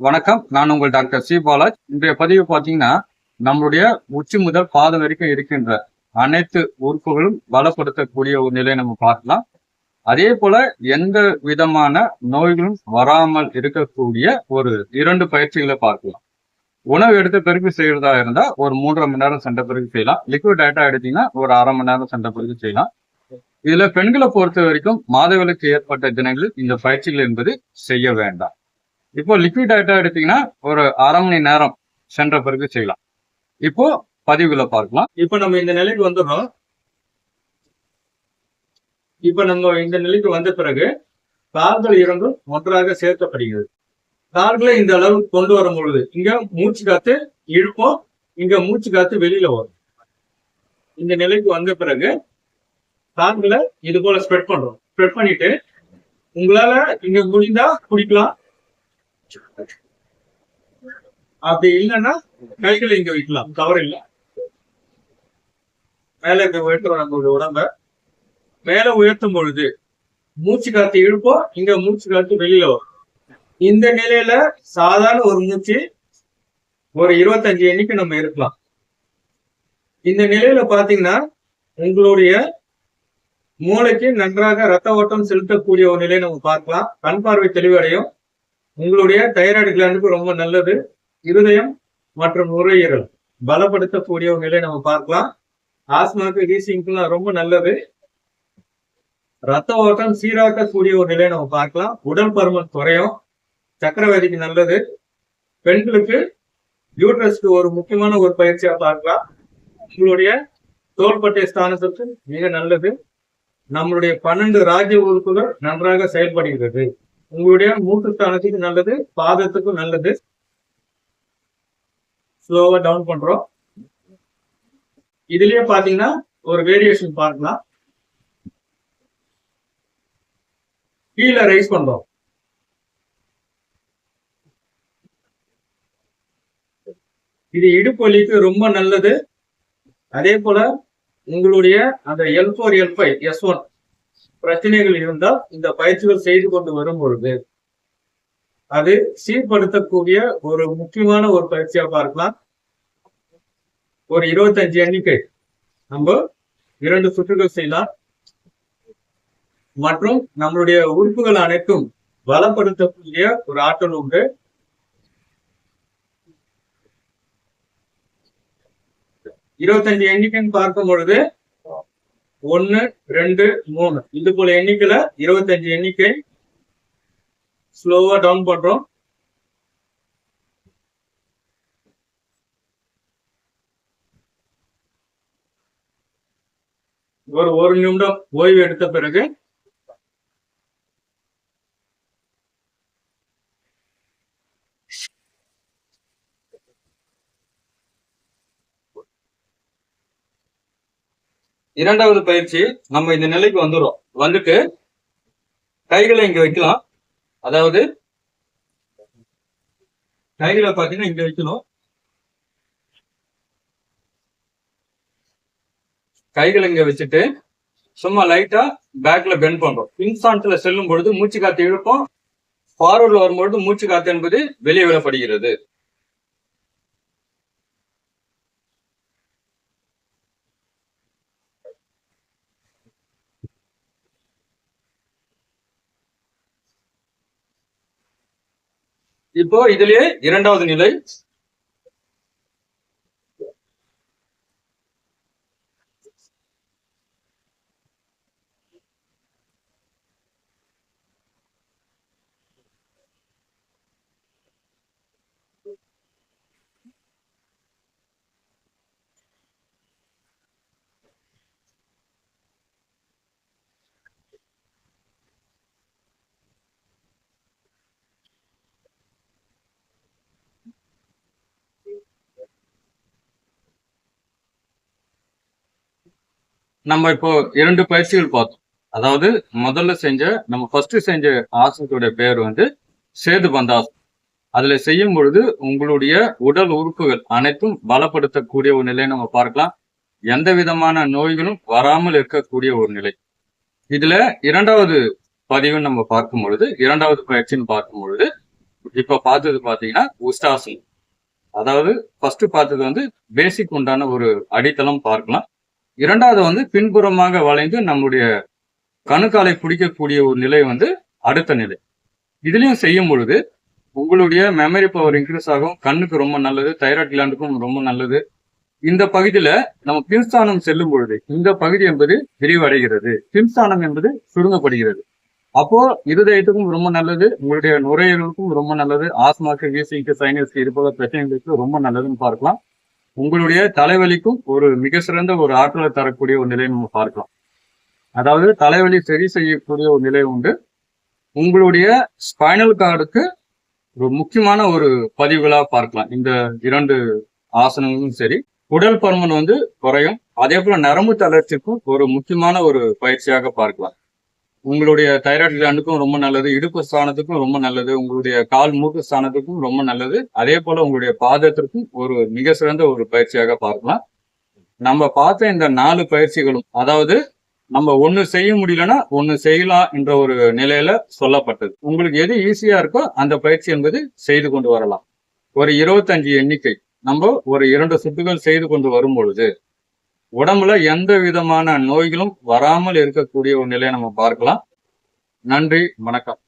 வணக்கம். நான் உங்கள் டாக்டர் சி. பாலாஜ். இன்றைய பதிவு பார்த்தீங்கன்னா நம்மளுடைய உச்சி முதல் பாதம் வரைக்கும் இருக்கின்ற அனைத்து உறுப்புகளும் பலப்படுத்தக்கூடிய ஒரு நிலையை நம்ம பார்க்கலாம். அதே போல எந்த விதமான நோய்களும் வராமல் இருக்கக்கூடிய ஒரு இரண்டு பயிற்சிகளை பார்க்கலாம். உணவு எடுத்து பிறகு செய்யறதா இருந்தா ஒரு மூன்றரை மணி நேரம் சென்ற பிறகு செய்யலாம். லிக்விட் டேட்டா எடுத்தீங்கன்னா ஒரு அரை மணி நேரம் சென்ற பிறகு செய்யலாம். இதுல பெண்களை பொறுத்த வரைக்கும் மாதவிலக்கு ஏற்பட்ட தினங்களில் இந்த பயிற்சிகள் என்பது செய்ய வேண்டாம். இப்போ லிக்விட் ஐட்டம் எடுத்தீங்கன்னா ஒரு அரை மணி நேரம் சென்ற பிறகு செய்யலாம். இப்போ பதிவுகளை பார்க்கலாம். இப்போ நம்ம இந்த நிலைக்கு வந்துடுறோம். இப்ப நம்ம இந்த நிலைக்கு வந்த பிறகு கார்கள் இரண்டும் ஒன்றாக சேர்க்கப்படுகிறது. கார்களை இந்த அளவுக்கு கொண்டு வரும் பொழுது இங்க மூச்சு காத்து இழுப்போம் இங்க மூச்சு காத்து வெளியில வரும். இந்த நிலைக்கு வந்த பிறகு கார்களை இது போல ஸ்ப்ரெட் பண்றோம். ஸ்ப்ரெட் பண்ணிட்டு உங்களால இங்க முடிந்தா குடிக்கலாம் அப்படி இல்லைன்னா கைகள் இங்க வைக்கலாம். தவறு இல்ல மேல இங்க உயர்த்துறோம் நம்மளுடைய உடம்ப. மேல உயர்த்தும் பொழுது மூச்சு காத்து இழுப்போம் இங்க மூச்சு காத்து வெளியில வரும். இந்த நிலையில சாதாரண ஒரு மூச்சு ஒரு இருபத்தஞ்சு எண்ணிக்கை நம்ம இருக்கலாம். இந்த நிலையில பாத்தீங்கன்னா உங்களுடைய மூளைக்கு நன்றாக ரத்த ஓட்டம் செலுத்தக்கூடிய ஒரு நிலையை நம்ம பார்க்கலாம். கண் பார்வை தெளிவடையும். உங்களுடைய தைராய்டு கிளாண்டுக்கு ரொம்ப நல்லது. இருதயம் மற்றும் நுரையீரல் பலப்படுத்தக்கூடிய ஒரு நிலையை நம்ம பார்க்கலாம் ஆஸ்மாக்கு ரீசிங்க்குலாம் ரொம்ப நல்லது. ரத்த ஓட்டம் சீராக்கக்கூடிய ஒரு நிலையை நம்ம பார்க்கலாம். உடல் பருமன் குறையும். சக்கரவதிக்கு நல்லது. பெண்களுக்கு யூட்ரஸ்க்கு ஒரு முக்கியமான ஒரு பயிற்சியா பார்க்கலாம். உங்களுடைய தோள்பட்டை ஸ்தானத்துக்கு மிக நல்லது. நம்மளுடைய பன்னெண்டு ராஜ்ய உறுப்புகள் நன்றாக செயல்படுகிறது. உங்களுடைய மூட்டு ஸ்தானத்துக்கு நல்லது பாதத்துக்கும் நல்லது. ஸ்லோவா டவுன் பண்றோம். இதுலயே பாத்தீங்கன்னா ஒரு வேரியேஷன் பார்க்கலாம். கீழே ரைஸ் பண்றோம். இது இடுப்பொலிக்கு ரொம்ப நல்லது. அதே போல உங்களுடைய அந்த L four L five S one பிரச்சனைகள் இருந்தால் இந்த பயிற்சிகள் செய்து கொண்டு வரும் பொழுது அது சீர்படுத்தக்கூடிய ஒரு முக்கியமான ஒரு பயிற்சியா பார்க்கலாம். ஒரு இருபத்தஞ்சு எண்ணிக்கை. நம்ம இரண்டு சுற்றுகள் செய்யலாம். மற்றும் நம்மளுடைய உறுப்புகள் அனைத்தும் பலப்படுத்தக்கூடிய ஒரு ஆற்றல் உண்டு. இருபத்தஞ்சு எண்ணிக்கைன்னு பார்க்கும் பொழுது ஒன்னு ரெண்டு மூணு. இது போல எண்ணிக்கையில இருபத்தஞ்சு எண்ணிக்கை ஸ்லோவா டவுன் பண்றோம். ஒரு ஒரு நிமிடம் ஓய்வு எடுத்த பிறகு இரண்டாவது பயிற்சி நம்ம இந்த நிலைக்கு வந்துடும் வந்துட்டு கைகளை இங்க வைக்கலாம். அதாவது கைகளை பாத்தீங்கன்னா இங்க வைக்கணும். கைகளை இங்க வச்சுட்டு சும்மா லைட்டா பேக்ல பெண்ட் பண்றோம். இன்ஸ்டான்ட்ல செல்லும் பொழுது மூச்சு காத்து இழுப்போம் ஃபார்வர்ட்ல வரும்பொழுது மூச்சு காத்து என்பது வெளியே விடப்படுகிறது இப்போ இதுலயே இரண்டாவது நிலை நம்ம இப்போ இரண்டு பயிற்சிகள் பார்த்தோம். அதாவது முதல்ல செஞ்ச நம்ம ஃபர்ஸ்ட் செஞ்ச ஆசனத்துடைய பேர் வந்து சேது பந்தாசம் அதுல செய்யும் பொழுது உங்களுடைய உடல் உறுப்புகள் அனைத்தும் பலப்படுத்தக்கூடிய ஒரு நிலையை நம்ம பார்க்கலாம். எந்த விதமான நோய்களும் வராமல் இருக்கக்கூடிய ஒரு நிலை. இதுல இரண்டாவது பதிவு நம்ம பார்க்கும் பொழுது இரண்டாவது பயிற்சின்னு பார்க்கும் பொழுது இப்ப பார்த்தது பாத்தீங்கன்னா உஷ்டாசனம். அதாவது ஃபர்ஸ்ட் பார்த்தது வந்து பேசிக் உண்டான ஒரு அடித்தளம் பார்க்கலாம். இரண்டாவது வந்து பின்புறமாக வளைந்து நம்முடைய கணுக்காலை பிடிக்கக்கூடிய ஒரு நிலை வந்து அடுத்த நிலை. இதுலயும் செய்யும் பொழுது உங்களுடைய மெமரி பவர் இன்க்ரீஸ் ஆகும். கண்ணுக்கு ரொம்ப நல்லது தைராய்டு கிளாண்டுக்கும் ரொம்ப நல்லது. இந்த பகுதியில நம்ம பின்ஸ்தானம் செல்லும் பொழுது இந்த பகுதி என்பது விரிவடைகிறது. பின்ஸ்தானம் என்பது சுருங்கப்படுகிறது. அப்போ இருதயத்துக்கும் ரொம்ப நல்லது உங்களுடைய நுரையீரலுக்கும் ரொம்ப நல்லது ஆஸ்மாக்கு வீசிக்கு சைனஸ்க்கு இது போல பிரச்சனைகளுக்கு ரொம்ப நல்லதுன்னு பார்க்கலாம். உங்களுடைய தலைவலிக்கும் ஒரு மிக சிறந்த ஒரு ஆற்றலை தரக்கூடிய ஒரு நிலையை நம்ம பார்க்கலாம். அதாவது தலைவலி சரி செய்யக்கூடிய ஒரு நிலை உண்டு. உங்களுடைய ஸ்பைனல் கார்டுக்கு ஒரு முக்கியமான ஒரு பதிவுகளா பார்க்கலாம். இந்த இரண்டு ஆசனங்களும் சரி. உடல் பருமன் வந்து குறையும். அதே போல நரம்பு தளர்ச்சிக்கும் ஒரு முக்கியமான ஒரு பயிற்சியாக பார்க்கலாம். உங்களுடைய தைராய்டு கிளாண்டுக்கும் ரொம்ப நல்லது இடுப்பு ஸ்தானத்துக்கும் ரொம்ப நல்லது உங்களுடைய கால் மூக்கு ஸ்தானத்துக்கும் ரொம்ப நல்லது. அதே போல உங்களுடைய பாதத்திற்கும் ஒரு மிக சிறந்த ஒரு பயிற்சியாக பார்க்கலாம். நம்ம பார்த்த இந்த நாலு பயிற்சிகளும் அதாவது நம்ம ஒண்ணு செய்ய முடியலன்னா ஒண்ணு செய்யலாம் என்ற ஒரு நிலையில சொல்லப்பட்டது. உங்களுக்கு எது ஈஸியா இருக்கோ அந்த பயிற்சி என்பது செய்து கொண்டு வரலாம். ஒரு இருபத்தஞ்சு எண்ணிக்கை. நம்ம ஒரு இரண்டு சுட்டுகள் செய்து கொண்டு வரும் பொழுது உடம்புல எந்த விதமான நோய்களும் வராமல் இருக்கக்கூடிய ஒரு நிலையை நம்ம பார்க்கலாம். நன்றி வணக்கம்.